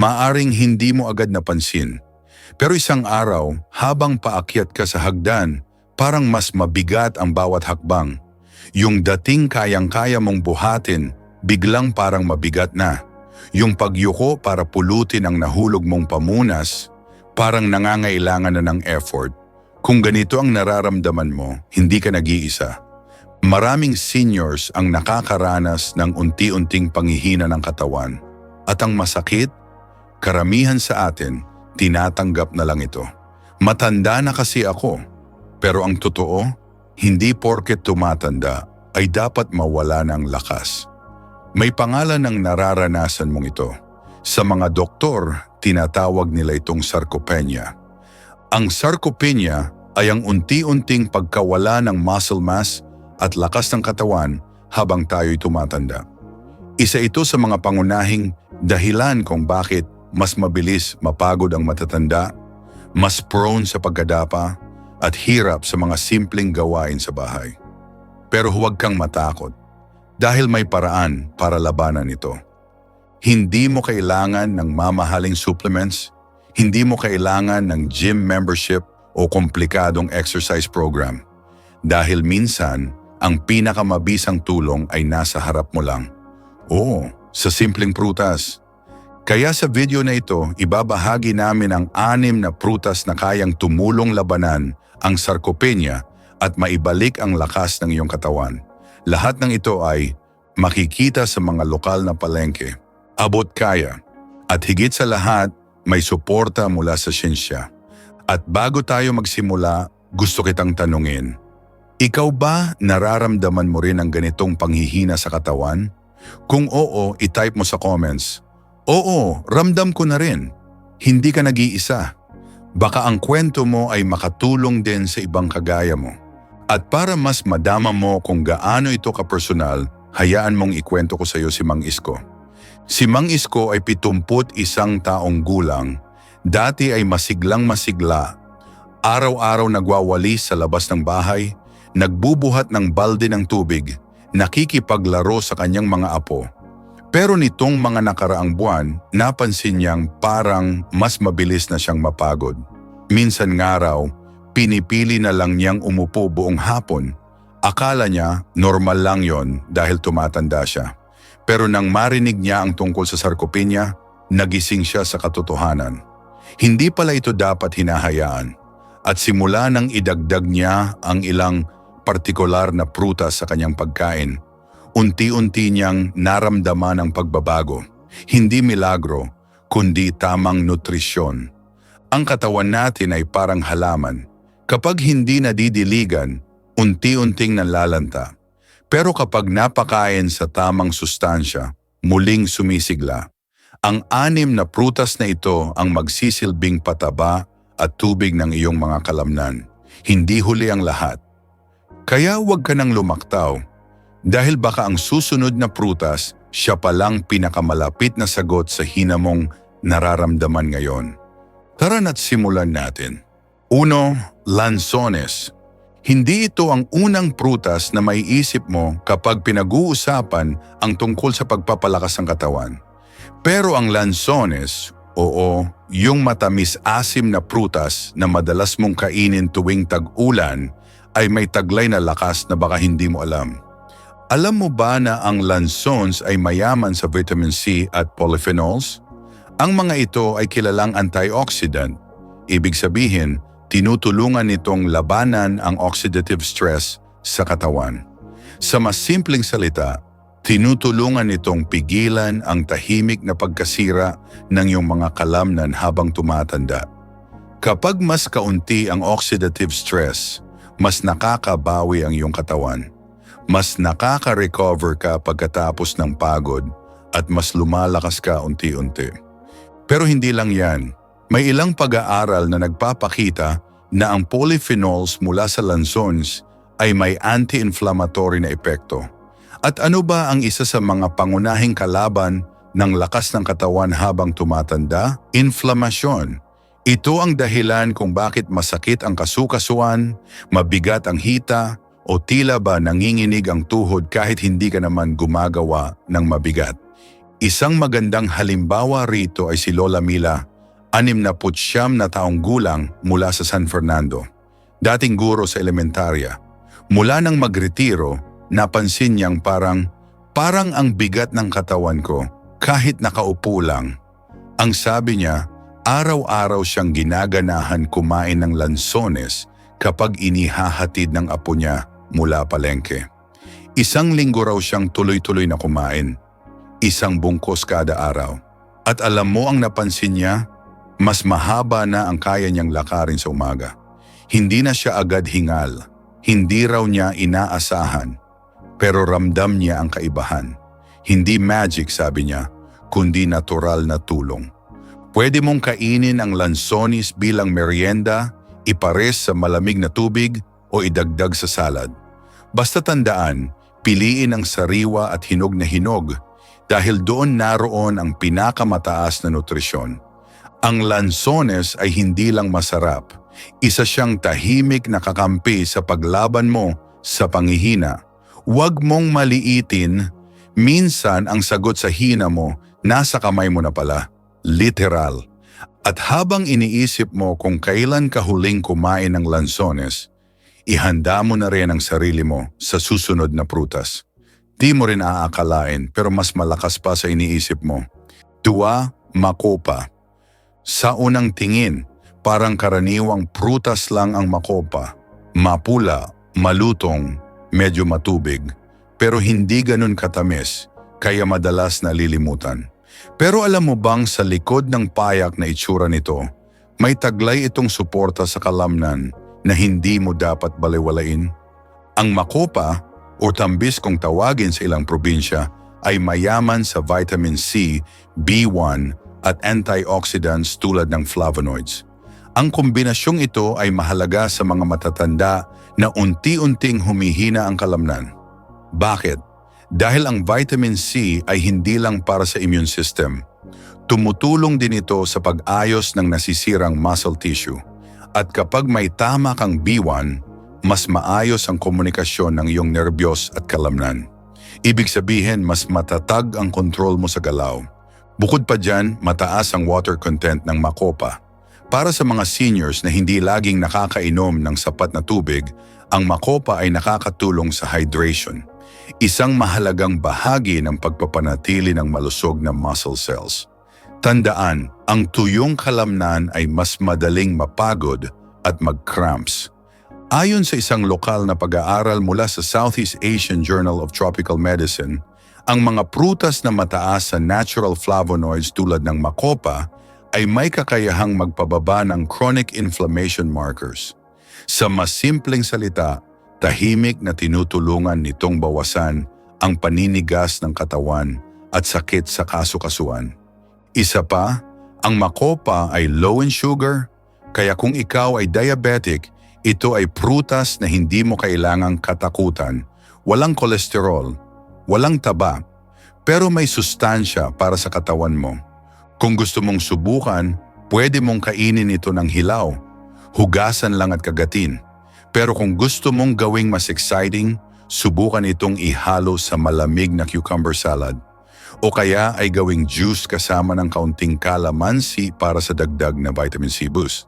Maaring hindi mo agad napansin. Pero isang araw, habang paakyat ka sa hagdan, parang mas mabigat ang bawat hakbang. Yung dating kayang-kaya mong buhatin, biglang parang mabigat na. Yung pagyuko para pulutin ang nahulog mong pamunas, parang nangangailangan na ng effort. Kung ganito ang nararamdaman mo, hindi ka nag-iisa. Maraming seniors ang nakakaranas ng unti-unting panghihina ng katawan. At ang masakit, karamihan sa atin, tinatanggap na lang ito. Matanda na kasi ako. Pero ang totoo, hindi porket tumatanda ay dapat mawala ng lakas. May pangalan ng nararanasan mong ito. Sa mga doktor, tinatawag nila itong sarcopenia. Ang sarcopenia ay ang unti-unting pagkawala ng muscle mass at lakas ng katawan habang tayo'y tumatanda. Isa ito sa mga pangunahing dahilan kung bakit mas mabilis mapagod ang matatanda, mas prone sa pagkadapa, at hirap sa mga simpleng gawain sa bahay. Pero huwag kang matakot dahil may paraan para labanan ito. Hindi mo kailangan ng mamahaling supplements, hindi mo kailangan ng gym membership o komplikadong exercise program. Dahil minsan, ang pinakamabisang tulong ay nasa harap mo lang. Oo, sa simpleng prutas. Kaya sa video na ito, ibabahagi namin ang anim na prutas na kayang tumulong labanan ang sarcopenia at maibalik ang lakas ng iyong katawan. Lahat ng ito ay makikita sa mga lokal na palengke. Abot kaya. At higit sa lahat, may suporta mula sa siyensya. At bago tayo magsimula, gusto kitang tanungin. Ikaw ba nararamdaman mo rin ang ganitong panghihina sa katawan? Kung oo, itype mo sa comments. Oo, ramdam ko na rin. Hindi ka nag-iisa. Baka ang kwento mo ay makatulong din sa ibang kagaya mo. At para mas madama mo kung gaano ito kapersonal, hayaan mong ikwento ko sa iyo si Mang Isko. Si Mang Isko ay 71 taong gulang. Dati ay masiglang masigla. Araw-araw nagwawalis sa labas ng bahay, nagbubuhat ng balde ng tubig, nakikipaglaro sa kanyang mga apo. Pero nitong mga nakaraang buwan, napansin niyang parang mas mabilis na siyang mapagod. Minsan nga raw, pinipili na lang niyang umupo buong hapon. Akala niya normal lang yon dahil tumatanda siya. Pero nang marinig niya ang tungkol sa sarcopenia, nagising siya sa katotohanan. Hindi pala ito dapat hinahayaan. At simula nang idagdag niya ang ilang partikular na prutas sa kanyang pagkain, unti-unti niyang naramdaman ang pagbabago. Hindi milagro, kundi tamang nutrisyon. Ang katawan natin ay parang halaman. Kapag hindi nadidiligan, unti-unting nalalanta. Pero kapag napakain sa tamang sustansya, muling sumisigla. Ang anim na prutas na ito ang magsisilbing pataba at tubig ng iyong mga kalamnan. Hindi huli ang lahat. Kaya huwag ka nang lumaktaw dahil baka ang susunod na prutas, siya palang pinakamalapit na sagot sa hina mong nararamdaman ngayon. Tara na't simulan natin. Uno, lansones. Hindi ito ang unang prutas na maiisip mo kapag pinag-uusapan ang tungkol sa pagpapalakas ng katawan. Pero ang lansones, oo, yung matamis-asim na prutas na madalas mong kainin tuwing tag-ulan ay may taglay na lakas na baka hindi mo alam. Alam mo ba na ang lansons ay mayaman sa vitamin C at polyphenols? Ang mga ito ay kilalang antioxidant. Ibig sabihin, tinutulungan nitong labanan ang oxidative stress sa katawan. Sa mas simpleng salita, tinutulungan nitong pigilan ang tahimik na pagkasira ng iyong mga kalamnan habang tumatanda. Kapag mas kaunti ang oxidative stress, mas nakakabawi ang iyong katawan mas nakaka-recover ka pagkatapos ng pagod at mas lumalakas ka unti-unti. Pero hindi lang yan. May ilang pag-aaral na nagpapakita na ang polyphenols mula sa lansons ay may anti-inflammatory na epekto. At ano ba ang isa sa mga pangunahing kalaban ng lakas ng katawan habang tumatanda? Inflamasyon. Ito ang dahilan kung bakit masakit ang kasukasuan, mabigat ang hita, o tila ba nanginginig ang tuhod kahit hindi ka naman gumagawa ng mabigat. Isang magandang halimbawa rito ay si Lola Mila, anim na putsyam na taong gulang mula sa San Fernando. Dating guro sa elementarya. Mula nang magretiro, napansin niyang parang, parang ang bigat ng katawan ko kahit nakaupo lang. Ang sabi niya, araw-araw siyang ginaganahan kumain ng lansones kapag inihahatid ng apo niya mula palengke. Isang linggo raw siyang tuloy-tuloy na kumain. Isang bungkos kada araw. At alam mo ang napansin niya? Mas mahaba na ang kaya niyang lakarin sa umaga. Hindi na siya agad hingal. Hindi raw niya inaasahan. Pero ramdam niya ang kaibahan. Hindi magic sabi niya, kundi natural na tulong. Pwede mong kainin ang lansonis bilang merienda, ipares sa malamig na tubig o idagdag sa salad. Basta tandaan, piliin ang sariwa at hinog na hinog dahil doon naroon ang pinakamataas na nutrisyon. Ang lansones ay hindi lang masarap, isa siyang tahimik na kakampi sa paglaban mo sa pangihina. Huwag mong maliitin, minsan ang sagot sa hina mo nasa kamay mo na pala, literal. At habang iniisip mo kung kailan ka huling kumain ng lansones, ihanda mo na rin ang sarili mo sa susunod na prutas. Di mo rin aakalain pero mas malakas pa sa iniisip mo. Dua, makopa. Sa unang tingin, parang karaniwang prutas lang ang makopa. Mapula, malutong, medyo matubig. Pero hindi ganun katamis, kaya madalas nalilimutan. Pero alam mo bang sa likod ng payak na itsura nito, may taglay itong suporta sa kalamnan na hindi mo dapat baliwalain? Ang makopa o tambis kung tawagin sa ilang probinsya ay mayaman sa vitamin C, B1 at antioxidants tulad ng flavonoids. Ang kombinasyong ito ay mahalaga sa mga matatanda na unti-unting humihina ang kalamnan. Bakit? Dahil ang vitamin C ay hindi lang para sa immune system. Tumutulong din ito sa pag-ayos ng nasisirang muscle tissue. At kapag may tama kang B1, mas maayos ang komunikasyon ng iyong nerbiyos at kalamnan. Ibig sabihin, mas matatag ang kontrol mo sa galaw. Bukod pa dyan, mataas ang water content ng makopa. Para sa mga seniors na hindi laging nakakainom ng sapat na tubig, ang makopa ay nakakatulong sa hydration. Isang mahalagang bahagi ng pagpapanatili ng malusog na muscle cells. Tandaan, ang tuyong kalamnan ay mas madaling mapagod at mag-cramps. Ayon sa isang lokal na pag-aaral mula sa Southeast Asian Journal of Tropical Medicine, ang mga prutas na mataas sa natural flavonoids tulad ng makopa ay may kakayahang magpababa ng chronic inflammation markers. Sa mas simpleng salita, tahimik na tinutulungan nitong bawasan ang paninigas ng katawan at sakit sa kasukasuan. Isa pa, ang makopa ay low in sugar, kaya kung ikaw ay diabetic, ito ay prutas na hindi mo kailangang katakutan, walang kolesterol, walang taba, pero may sustansya para sa katawan mo. Kung gusto mong subukan, pwede mong kainin ito ng hilaw, hugasan lang at kagatin. Pero kung gusto mong gawing mas exciting, subukan itong ihalo sa malamig na cucumber salad. O kaya ay gawing juice kasama ng kaunting kalamansi para sa dagdag na vitamin C boost.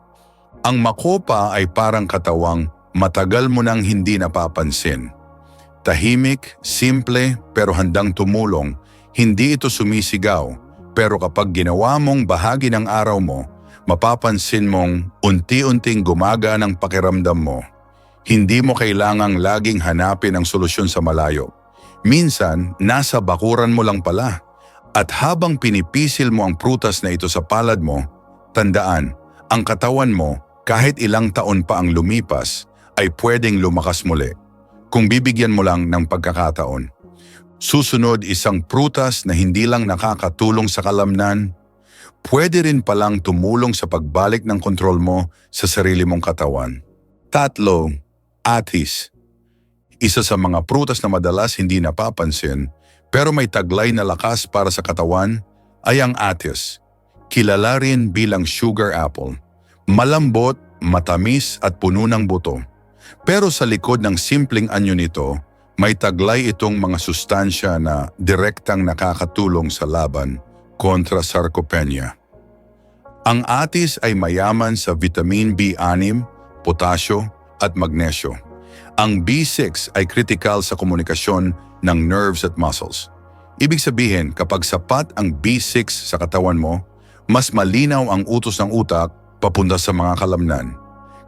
Ang makopa ay parang katawang matagal mo nang hindi napapansin. Tahimik, simple, pero handang tumulong, hindi ito sumisigaw, pero kapag ginawa mong bahagi ng araw mo, mapapansin mong unti-unting gumaga ng pakiramdam mo. Hindi mo kailangang laging hanapin ang solusyon sa malayo. Minsan, nasa bakuran mo lang pala. At habang pinipisil mo ang prutas na ito sa palad mo, tandaan, ang katawan mo, kahit ilang taon pa ang lumipas, ay pwedeng lumakas muli kung bibigyan mo lang ng pagkakataon. Susunod isang prutas na hindi lang nakakatulong sa kalamnan, pwede rin palang tumulong sa pagbalik ng kontrol mo sa sarili mong katawan. Tatlo, atis. Isa sa mga prutas na madalas hindi napapansin pero may taglay na lakas para sa katawan ay ang atis. Kilala rin bilang sugar apple. Malambot, matamis at puno ng buto. Pero sa likod ng simpleng anyo nito, May taglay itong mga sustansya na direktang nakakatulong sa laban kontra sarcopenia. Ang atis ay mayaman sa vitamin B6, potasyo at magnesyo. Ang B6 ay critical sa komunikasyon ng nerves at muscles. Ibig sabihin, kapag sapat ang B6 sa katawan mo, mas malinaw ang utos ng utak papunta sa mga kalamnan.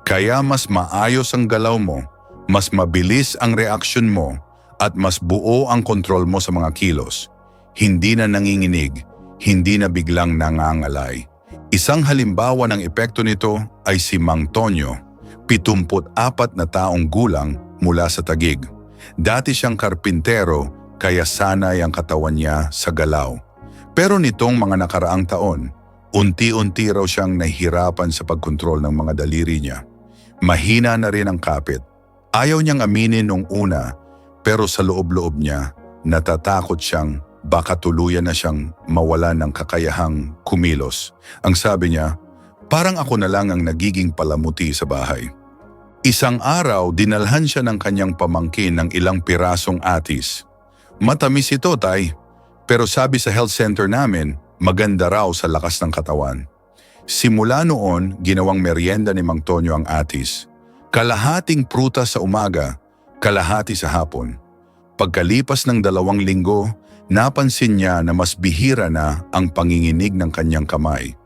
Kaya mas maayos ang galaw mo, mas mabilis ang reaksyon mo, at mas buo ang kontrol mo sa mga kilos. Hindi na nanginginig, hindi na biglang nangangalay. Isang halimbawa ng epekto nito ay si Mang Tonyo, 74 na taong gulang mula sa Tagig. Dati siyang karpintero kaya sanay ang katawan niya sa galaw. Pero nitong mga nakaraang taon, unti-unti raw siyang nahihirapan sa pagkontrol ng mga daliri niya. Mahina na rin ang kapit. Ayaw niyang aminin nung una, pero sa loob-loob niya, natatakot siyang baka tuluyan na siyang mawala ng kakayahang kumilos. Ang sabi niya, parang ako na lang ang nagiging palamuti sa bahay. Isang araw, dinalhan siya ng kanyang pamangkin ng ilang pirasong atis. Matamis ito, tay. Pero sabi sa health center namin, maganda raw sa lakas ng katawan. Simula noon, ginawang merienda ni Mang Tonyo ang atis. Kalahating prutas sa umaga, kalahati sa hapon. Pagkalipas ng dalawang linggo, napansin niya na mas bihira na ang panginginig ng kanyang kamay.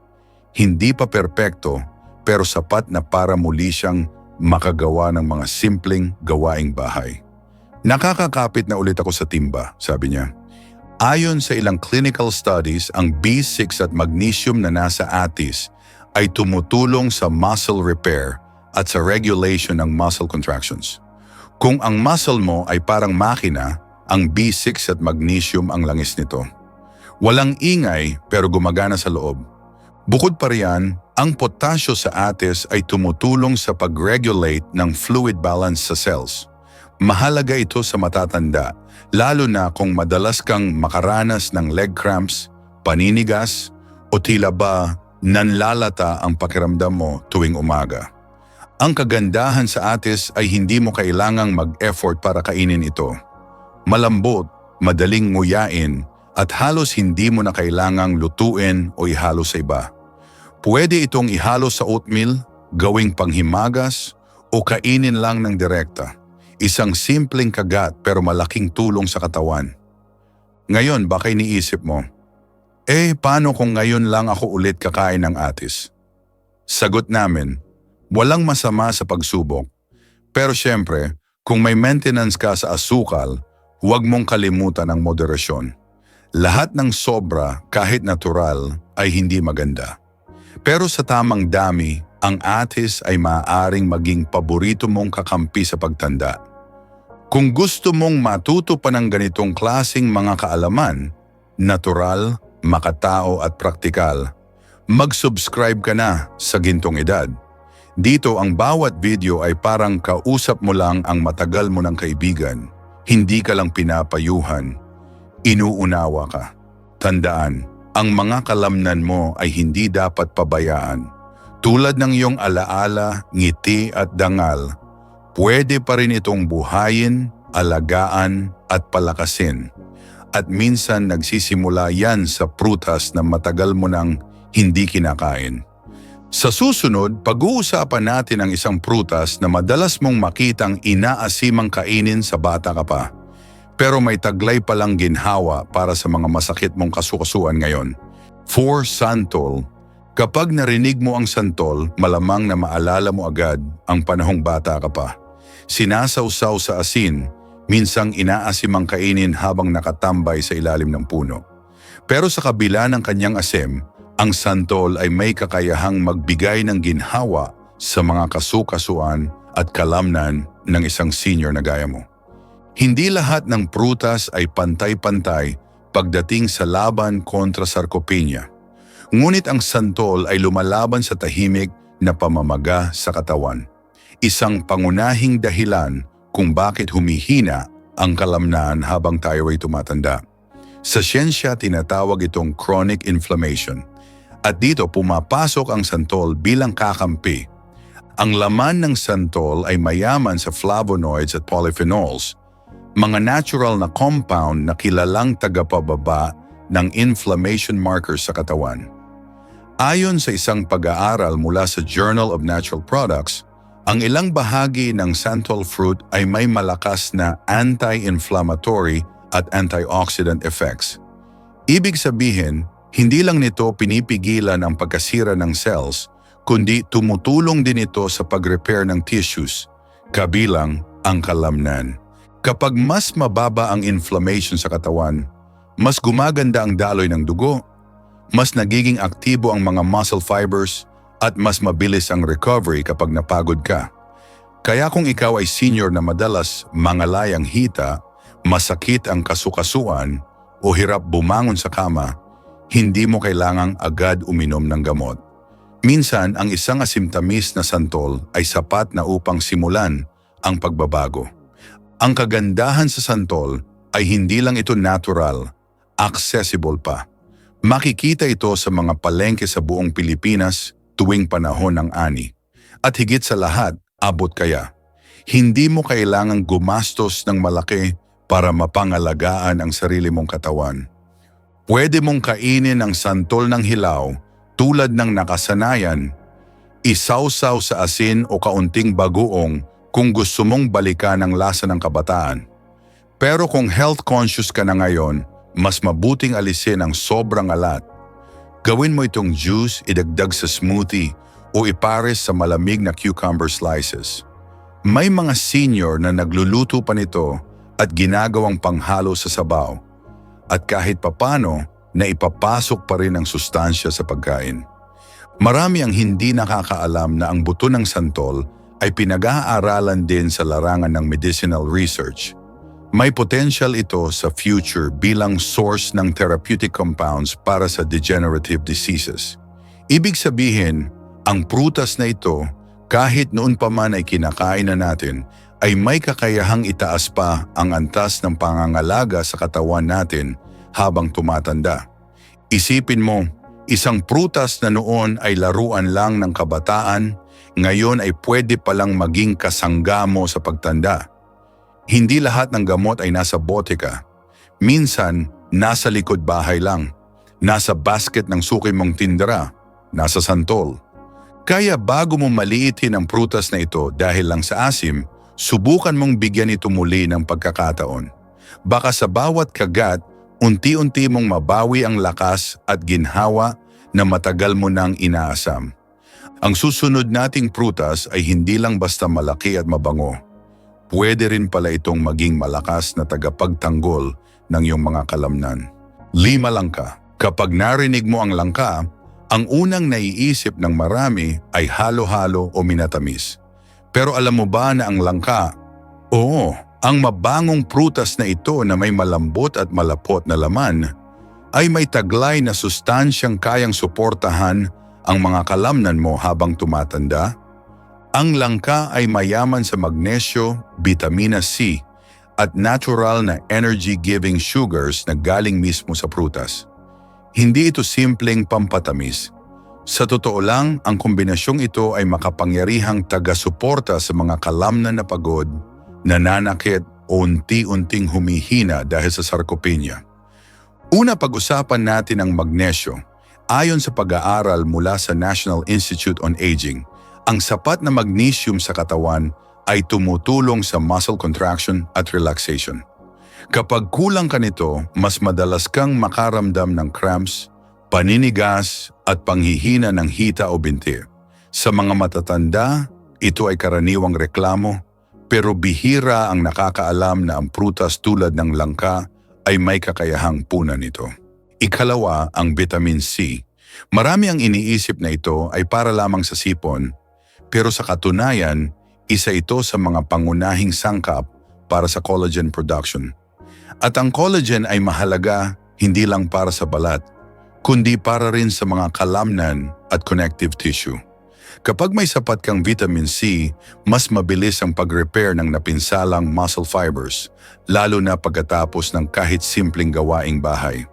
Hindi pa perpekto, pero sapat na para muli siyang makagawa ng mga simpleng gawaing bahay. Nakakakapit na ulit ako sa timba, sabi niya. Ayon sa ilang clinical studies, ang B6 at magnesium na nasa atis ay tumutulong sa muscle repair at sa regulation ng muscle contractions. Kung ang muscle mo ay parang makina, ang B6 at magnesium ang langis nito. Walang ingay pero gumagana sa loob. Bukod pa riyan, ang potasyo sa atis ay tumutulong sa pag-regulate ng fluid balance sa cells. Mahalaga ito sa matatanda, lalo na kung madalas kang makaranas ng leg cramps, paninigas, o tila ba nanlalata ang pakiramdam mo tuwing umaga. Ang kagandahan sa atis ay hindi mo kailangang mag-effort para kainin ito. Malambot, madaling nguyain, at halos hindi mo na kailangang lutuin o ihalo sa iba. Pwede itong ihalo sa oatmeal, gawing panghimagas, o kainin lang ng direkta. Isang simpleng kagat pero malaking tulong sa katawan. Ngayon, baka iniisip mo, eh paano kung ngayon lang ako ulit kakain ng atis? Sagot namin, walang masama sa pagsubok. Pero syempre, kung may maintenance ka sa asukal, huwag mong kalimutan ang moderasyon. Lahat ng sobra, kahit natural, ay hindi maganda. Pero sa tamang dami, ang atis ay maaaring maging paborito mong kakampi sa pagtanda. Kung gusto mong matuto pa ng ganitong klasing mga kaalaman, natural, makatao at praktikal, mag-subscribe ka na sa Gintong Edad. Dito ang bawat video ay parang kausap mo lang ang matagal mo ng kaibigan. Hindi ka lang pinapayuhan. Inuunawa ka. Tandaan, ang mga kalamnan mo ay hindi dapat pabayaan. Tulad ng iyong alaala, ngiti at dangal, pwede pa rin itong buhayin, alagaan at palakasin. At minsan nagsisimula yan sa prutas na matagal mo nang hindi kinakain. Sa susunod, pag-uusapan natin ang isang prutas na madalas mong makitang inaasimang kainin sa bata ka pa. Pero may taglay palang ginhawa para sa mga masakit mong kasukasuan ngayon. For santol, kapag narinig mo ang santol, malamang na maalala mo agad ang panahong bata ka pa. Sinasawsaw sa asin, minsang inaasimang kainin habang nakatambay sa ilalim ng puno. Pero sa kabila ng kanyang asim, ang santol ay may kakayahang magbigay ng ginhawa sa mga kasukasuan at kalamnan ng isang senior na gaya mo. Hindi lahat ng prutas ay pantay-pantay pagdating sa laban kontra sarcopenia. Ngunit ang santol ay lumalaban sa tahimik na pamamaga sa katawan. Isang pangunahing dahilan kung bakit humihina ang kalamnan habang tayo ay tumatanda. Sa siyensya tinatawag itong chronic inflammation – at dito pumapasok ang santol bilang kakampi. Ang laman ng santol ay mayaman sa flavonoids at polyphenols. Mga natural na compound na kilalang tagapababa ng inflammation markers sa katawan. Ayon sa isang pag-aaral mula sa Journal of Natural Products, ang ilang bahagi ng santal fruit ay may malakas na anti-inflammatory at antioxidant effects. Ibig sabihin, hindi lang nito pinipigilan ang pagkasira ng cells, kundi tumutulong din ito sa pag-repair ng tissues, kabilang ang kalamnan. Kapag mas mababa ang inflammation sa katawan, mas gumaganda ang daloy ng dugo, mas nagiging aktibo ang mga muscle fibers, at mas mabilis ang recovery kapag napagod ka. Kaya kung ikaw ay senior na madalas mangalay ang hita, masakit ang kasukasuan o hirap bumangon sa kama, hindi mo kailangang agad uminom ng gamot. Minsan, ang isang asimtamis na santol ay sapat na upang simulan ang pagbabago. Ang kagandahan sa santol ay hindi lang ito natural, accessible pa. Makikita ito sa mga palengke sa buong Pilipinas tuwing panahon ng ani. At higit sa lahat, abot kaya. Hindi mo kailangang gumastos ng malaki para mapangalagaan ang sarili mong katawan. Pwede mong kainin ang santol ng hilaw tulad ng nakasanayan, isawsaw sa asin o kaunting bagoong kung gusto mong balikan ang lasa ng kabataan. Pero kung health conscious ka na ngayon, mas mabuting alisin ang sobrang alat Gawin mo itong juice, idagdag sa smoothie o ipares sa malamig na cucumber slices. May mga senior na nagluluto pa nito at ginagawang panghalo sa sabaw. At kahit papano, na ipapasok pa rin ang sustansya sa pagkain. Marami ang hindi nakakaalam na ang buto ng santol ay pinag-aaralan din sa larangan ng medicinal research. May potential ito sa future bilang source ng therapeutic compounds para sa degenerative diseases. Ibig sabihin, ang prutas na ito, kahit noon pa man ay kinakain na natin, ay may kakayahang itaas pa ang antas ng pangangalaga sa katawan natin habang tumatanda. Isipin mo, isang prutas na noon ay laruan lang ng kabataan, ngayon ay pwede palang maging kasangga mo sa pagtanda. Hindi lahat ng gamot ay nasa bote ka. Minsan, nasa likod bahay lang. Nasa basket ng suki mong tindera. Nasa santol. Kaya bago mo maliitin ang prutas na ito dahil lang sa asim, subukan mong bigyan ito muli ng pagkakataon. Baka sa bawat kagat, unti-unti mong mabawi ang lakas at ginhawa na matagal mo nang inaasam. Ang susunod nating prutas ay hindi lang basta malaki at mabango pwede rin pala itong maging malakas na tagapagtanggol ng iyong mga kalamnan. Lima langka. Kapag narinig mo ang langka, ang unang naiisip ng marami ay halo-halo o minatamis. Pero alam mo ba na ang langka, oo, ang mabangong prutas na ito na may malambot at malapot na laman, ay may taglay na sustansyang kayang suportahan ang mga kalamnan mo habang tumatanda ang langka ay mayaman sa magnesyo, vitamina C, at natural na energy-giving sugars na galing mismo sa prutas. Hindi ito simpleng pampatamis. Sa totoo lang, ang kombinasyong ito ay makapangyarihang taga-suporta sa mga kalamnan na pagod, nananakit unti-unting humihina dahil sa sarcopenia. Una pag-usapan natin ang magnesyo. Ayon sa pag-aaral mula sa National Institute on Aging, ang sapat na magnesium sa katawan ay tumutulong sa muscle contraction at relaxation. Kapag kulang ka nito, mas madalas kang makaramdam ng cramps, paninigas at panghihina ng hita o binti. Sa mga matatanda, ito ay karaniwang reklamo, pero bihira ang nakakaalam na ang prutas tulad ng langka ay may kakayahang punan nito. Ikalawa, ang vitamin C. Marami ang iniisip na ito ay para lamang sa sipon pero sa katunayan, isa ito sa mga pangunahing sangkap para sa collagen production. At ang collagen ay mahalaga hindi lang para sa balat, kundi para rin sa mga kalamnan at connective tissue. Kapag may sapat kang vitamin C, mas mabilis ang pag-repair ng napinsalang muscle fibers, lalo na pagkatapos ng kahit simpleng gawaing bahay.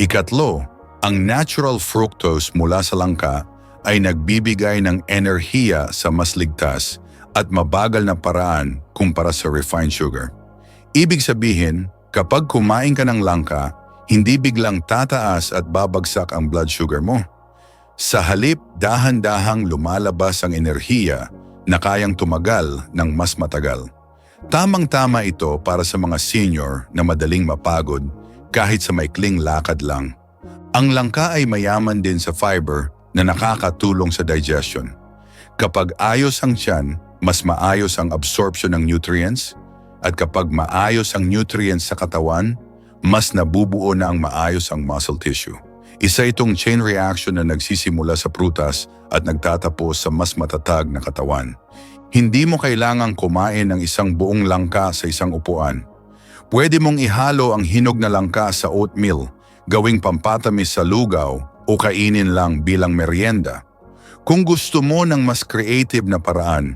Ikatlo, ang natural fructose mula sa langka ay nagbibigay ng enerhiya sa mas ligtas at mabagal na paraan kumpara sa refined sugar. Ibig sabihin, kapag kumain ka ng langka, hindi biglang tataas at babagsak ang blood sugar mo. Sa halip, dahan-dahang lumalabas ang enerhiya na kayang tumagal ng mas matagal. Tamang-tama ito para sa mga senior na madaling mapagod kahit sa maikling lakad lang. Ang langka ay mayaman din sa fiber na nakakatulong sa digestion. Kapag ayos ang tiyan, mas maayos ang absorption ng nutrients at kapag maayos ang nutrients sa katawan, mas nabubuo na ang maayos ang muscle tissue. Isa itong chain reaction na nagsisimula sa prutas at nagtatapos sa mas matatag na katawan. Hindi mo kailangang kumain ng isang buong langka sa isang upuan. Pwede mong ihalo ang hinog na langka sa oatmeal, gawing pampatamis sa lugaw o kainin lang bilang merienda. Kung gusto mo ng mas creative na paraan,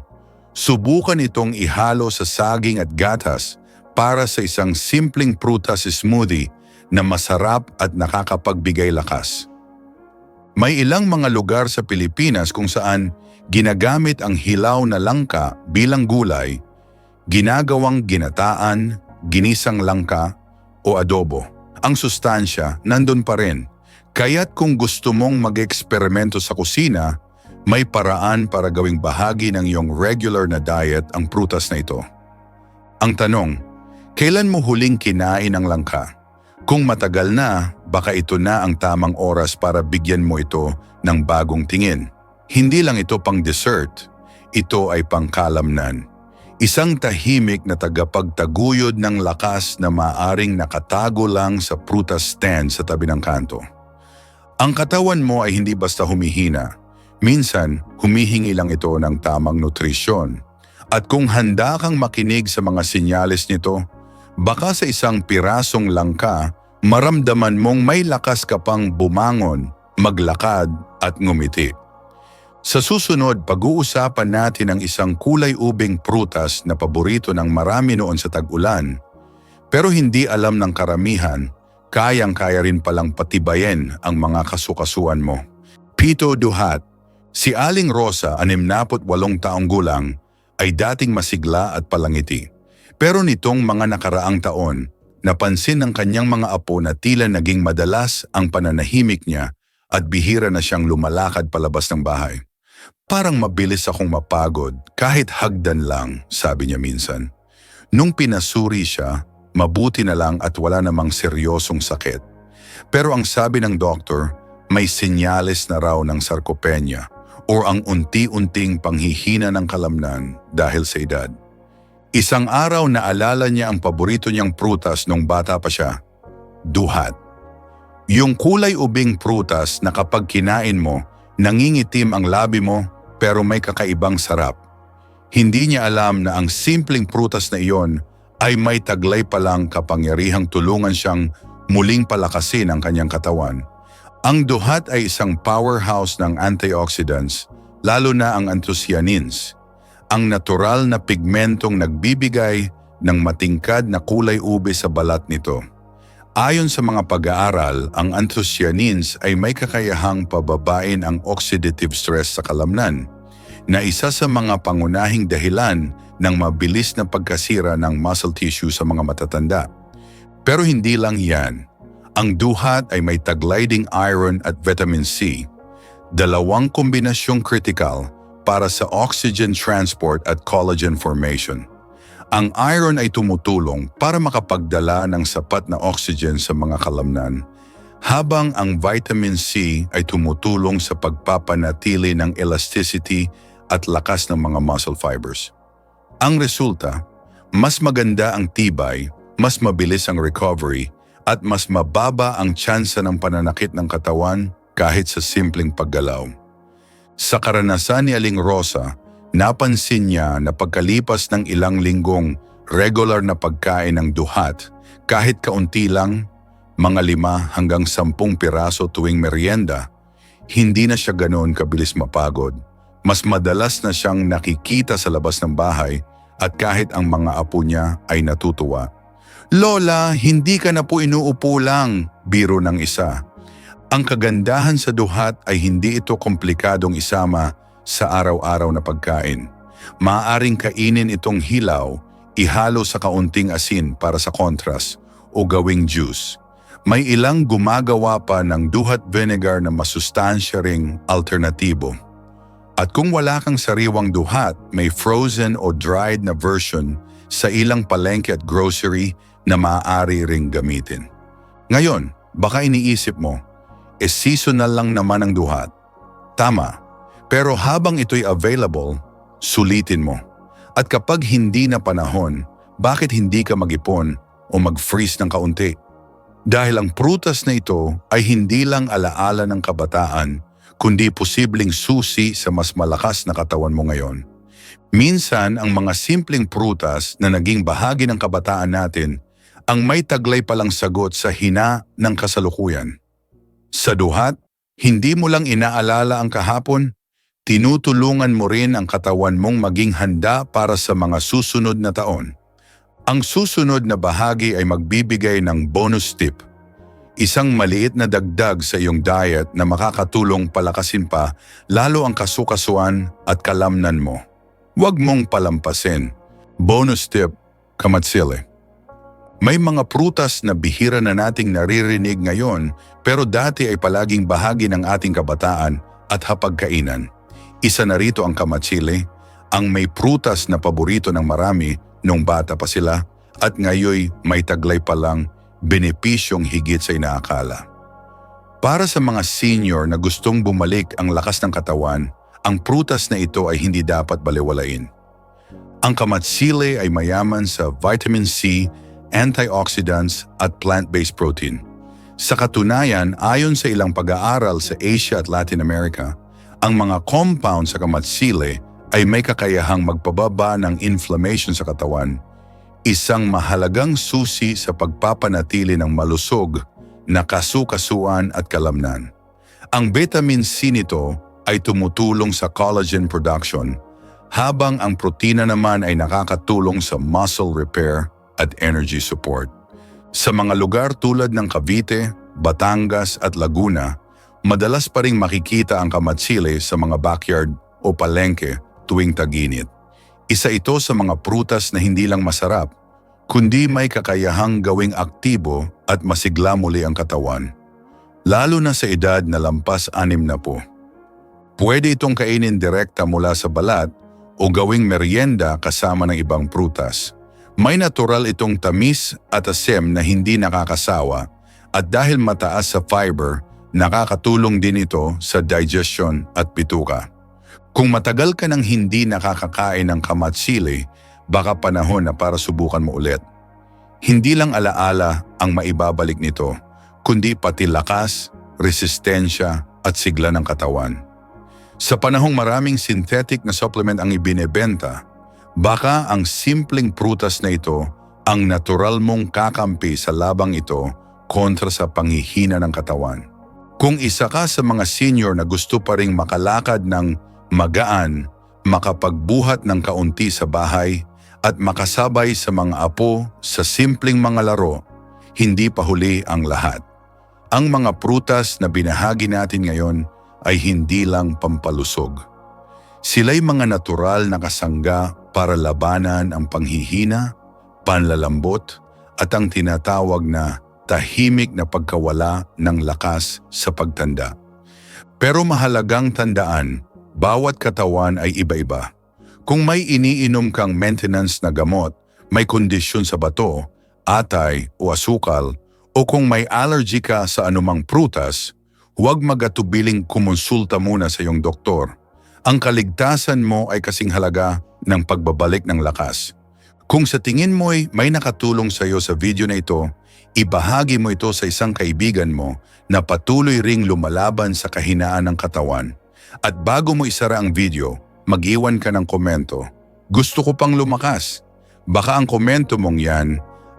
subukan itong ihalo sa saging at gatas para sa isang simpleng prutas smoothie na masarap at nakakapagbigay lakas. May ilang mga lugar sa Pilipinas kung saan ginagamit ang hilaw na langka bilang gulay, ginagawang ginataan, ginisang langka o adobo. Ang sustansya nandun pa rin. Kaya't kung gusto mong mag-eksperimento sa kusina, may paraan para gawing bahagi ng iyong regular na diet ang prutas na ito. Ang tanong, kailan mo huling kinain ang langka? Kung matagal na, baka ito na ang tamang oras para bigyan mo ito ng bagong tingin. Hindi lang ito pang dessert, ito ay pangkalamnan. Isang tahimik na tagapagtaguyod ng lakas na maaring nakatago lang sa prutas stand sa tabi ng kanto. Ang katawan mo ay hindi basta humihina. Minsan, humihingi lang ito ng tamang nutrisyon. At kung handa kang makinig sa mga sinyales nito, baka sa isang pirasong langka, maramdaman mong may lakas ka pang bumangon, maglakad at ngumiti. Sa susunod, pag-uusapan natin ang isang kulay ubing prutas na paborito ng marami noon sa tag-ulan. Pero hindi alam ng karamihan, kayang-kaya rin palang patibayin ang mga kasukasuan mo. Pito Duhat Si Aling Rosa, 68 taong gulang, ay dating masigla at palangiti. Pero nitong mga nakaraang taon, napansin ng kanyang mga apo na tila naging madalas ang pananahimik niya at bihira na siyang lumalakad palabas ng bahay. Parang mabilis akong mapagod kahit hagdan lang, sabi niya minsan. Nung pinasuri siya, mabuti na lang at wala namang seryosong sakit. Pero ang sabi ng doktor, may senyales na raw ng sarcopenia o ang unti-unting panghihina ng kalamnan dahil sa edad. Isang araw naalala niya ang paborito niyang prutas nung bata pa siya, duhat. Yung kulay ubing prutas na kapag kinain mo, nangingitim ang labi mo pero may kakaibang sarap. Hindi niya alam na ang simpleng prutas na iyon ay may taglay palang kapangyarihang tulungan siyang muling palakasin ang kanyang katawan. Ang duhat ay isang powerhouse ng antioxidants, lalo na ang anthocyanins, ang natural na pigmentong nagbibigay ng matingkad na kulay ube sa balat nito. Ayon sa mga pag-aaral, ang anthocyanins ay may kakayahang pababain ang oxidative stress sa kalamnan, na isa sa mga pangunahing dahilan ng mabilis na pagkasira ng muscle tissue sa mga matatanda. Pero hindi lang yan. Ang duhat ay may taglay ding iron at vitamin C, dalawang kombinasyong critical para sa oxygen transport at collagen formation. Ang iron ay tumutulong para makapagdala ng sapat na oxygen sa mga kalamnan, habang ang vitamin C ay tumutulong sa pagpapanatili ng elasticity at lakas ng mga muscle fibers. Ang resulta, mas maganda ang tibay, mas mabilis ang recovery, at mas mababa ang tsansa ng pananakit ng katawan kahit sa simpleng paggalaw. Sa karanasan ni Aling Rosa, napansin niya na pagkalipas ng ilang linggong regular na pagkain ng duhat, kahit kaunti lang, mga lima hanggang sampung piraso tuwing merienda, hindi na siya ganoon kabilis mapagod. Mas madalas na siyang nakikita sa labas ng bahay at kahit ang mga apo niya ay natutuwa. Lola, hindi ka na po inuupo lang, biro ng isa. Ang kagandahan sa duhat ay hindi ito komplikadong isama sa araw-araw na pagkain. Maaring kainin itong hilaw, ihalo sa kaunting asin para sa contrast o gawing juice. May ilang gumagawa pa ng duhat vinegar na masustansya ring alternatibo. At kung wala kang sariwang duhat, may frozen o dried na version sa ilang palengke at grocery na maaari ring gamitin. Ngayon, baka iniisip mo, e seasonal lang naman ang duhat. Tama, pero habang ito'y available, sulitin mo. At kapag hindi na panahon, bakit hindi ka mag-ipon o mag-freeze ng kaunti? Dahil ang prutas na ito ay hindi lang alaala ng kabataan, kundi posibleng susi sa mas malakas na katawan mo ngayon. Minsan, ang mga simpleng prutas na naging bahagi ng kabataan natin ang may taglay palang sagot sa hina ng kasalukuyan. Sa duhat, hindi mo lang inaalala ang kahapon, tinutulungan mo rin ang katawan mong maging handa para sa mga susunod na taon. Ang susunod na bahagi ay magbibigay ng bonus tip. Isang maliit na dagdag sa iyong diet na makakatulong palakasin pa lalo ang kasukasuan at kalamnan mo. Huwag mong palampasin. Bonus tip, kamatsili. May mga prutas na bihira na nating naririnig ngayon pero dati ay palaging bahagi ng ating kabataan at hapagkainan. Isa na rito ang kamatsili, ang may prutas na paborito ng marami nung bata pa sila at ngayoy may taglay pa lang benepisyong higit sa inaakala. Para sa mga senior na gustong bumalik ang lakas ng katawan, ang prutas na ito ay hindi dapat baliwalain. Ang kamatsili ay mayaman sa vitamin C, antioxidants at plant-based protein. Sa katunayan, ayon sa ilang pag-aaral sa Asia at Latin America, ang mga compound sa kamatsili ay may kakayahang magpababa ng inflammation sa katawan, isang mahalagang susi sa pagpapanatili ng malusog na kasukasuan at kalamnan. Ang vitamin C nito ay tumutulong sa collagen production, habang ang protina naman ay nakakatulong sa muscle repair at energy support. Sa mga lugar tulad ng Cavite, Batangas at Laguna, madalas pa ring makikita ang kamatsili sa mga backyard o palengke tuwing taginit. Isa ito sa mga prutas na hindi lang masarap, kundi may kakayahang gawing aktibo at masigla muli ang katawan. Lalo na sa edad na lampas anim na po. Pwede itong kainin direkta mula sa balat o gawing merienda kasama ng ibang prutas. May natural itong tamis at asem na hindi nakakasawa at dahil mataas sa fiber, nakakatulong din ito sa digestion at pituka. Kung matagal ka nang hindi nakakakain ng kamatsili, baka panahon na para subukan mo ulit. Hindi lang alaala ang maibabalik nito, kundi pati lakas, resistensya at sigla ng katawan. Sa panahong maraming synthetic na supplement ang ibinebenta, baka ang simpleng prutas na ito ang natural mong kakampi sa labang ito kontra sa panghihina ng katawan. Kung isa ka sa mga senior na gusto pa ring makalakad ng magaan, makapagbuhat ng kaunti sa bahay at makasabay sa mga apo sa simpleng mga laro, hindi pa huli ang lahat. Ang mga prutas na binahagi natin ngayon ay hindi lang pampalusog. Sila'y mga natural na kasangga para labanan ang panghihina, panlalambot at ang tinatawag na tahimik na pagkawala ng lakas sa pagtanda. Pero mahalagang tandaan bawat katawan ay iba-iba. Kung may iniinom kang maintenance na gamot, may kondisyon sa bato, atay o asukal, o kung may allergy ka sa anumang prutas, huwag magatubiling kumonsulta muna sa iyong doktor. Ang kaligtasan mo ay kasing halaga ng pagbabalik ng lakas. Kung sa tingin mo'y may nakatulong sa iyo sa video na ito, ibahagi mo ito sa isang kaibigan mo na patuloy ring lumalaban sa kahinaan ng katawan. At bago mo isara ang video, mag-iwan ka ng komento. Gusto ko pang lumakas. Baka ang komento mong yan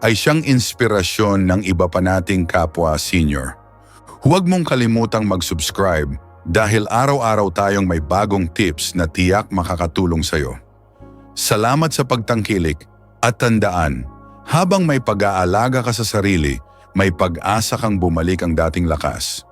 ay siyang inspirasyon ng iba pa nating kapwa senior. Huwag mong kalimutang mag-subscribe dahil araw-araw tayong may bagong tips na tiyak makakatulong sa'yo. Salamat sa pagtangkilik at tandaan, habang may pag-aalaga ka sa sarili, may pag-asa kang bumalik ang dating lakas.